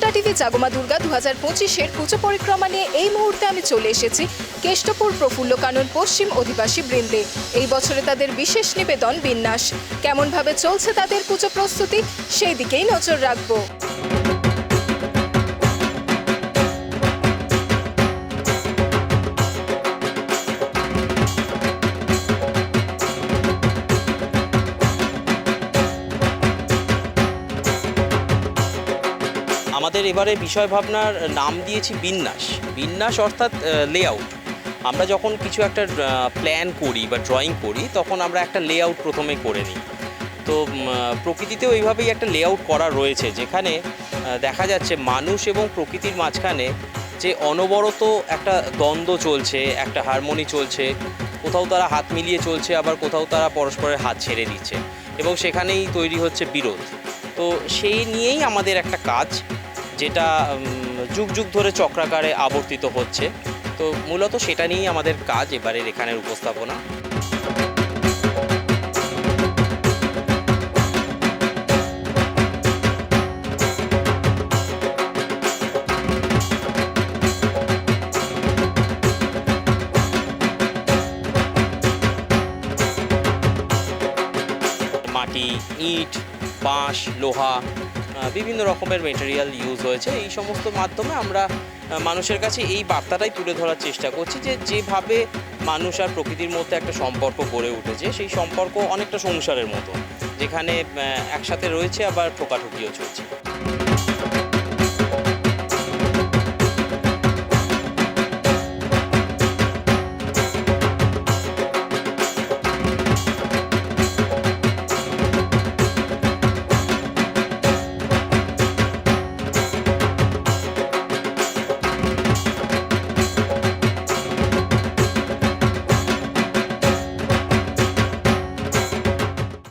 দেবী জাগমা দুর্গা দু হাজার পঁচিশের পুজো পরিক্রমা নিয়ে এই মুহূর্তে আমি চলে এসেছি কেষ্টপুর প্রফুল্ল কানন পশ্চিম অধিবাসী বৃন্দে। এই বছরে তাদের বিশেষ নিবেদন বিন্যাস। কেমনভাবে চলছে তাদের পুজো প্রস্তুতি, সেই দিকেই নজর রাখব। আমাদের এবারে বিষয় ভাবনার নাম দিয়েছি বিন্যাস। বিন্যাস অর্থাৎ লেআউট আমরা যখন কিছু একটা প্ল্যান করি বা ড্রয়িং করি, তখন আমরা একটা লেআউট প্রথমে করে নিই। তো প্রকৃতিতেও এইভাবেই একটা লেআউট করা রয়েছে, যেখানে দেখা যাচ্ছে মানুষ এবং প্রকৃতির মাঝখানে যে অনবরত একটা দ্বন্দ্ব চলছে, একটা হারমোনি চলছে, কোথাও তারা হাত মিলিয়ে চলছে, আবার কোথাও তারা পরস্পরের হাত ছেড়ে দিচ্ছে এবং সেখানেই তৈরি হচ্ছে বিরোধ। তো সেই নিয়েই আমাদের একটা কাজ। যেটা যুগ যুগ ধরে চক্রাকারে আবর্তিত হচ্ছে। তো মূলত সেটা নিয়েই আমাদের কাজ এবারের এখানের উপস্থাপনা। মাটি, ইট, বাঁশ, লোহা বিভিন্ন রকমের মেটেরিয়াল ইউজ হয়েছে। এই সমস্ত মাধ্যমে আমরা মানুষের কাছে এই বার্তাটাই তুলে ধরার চেষ্টা করছি যে যেভাবে মানুষ আর প্রকৃতির মধ্যে একটা সম্পর্ক গড়ে উঠেছে, সেই সম্পর্ক অনেকটা সংসারের মতো, যেখানে একসাথে রয়েছে আবার ঠোকাঠুকিও চলছে।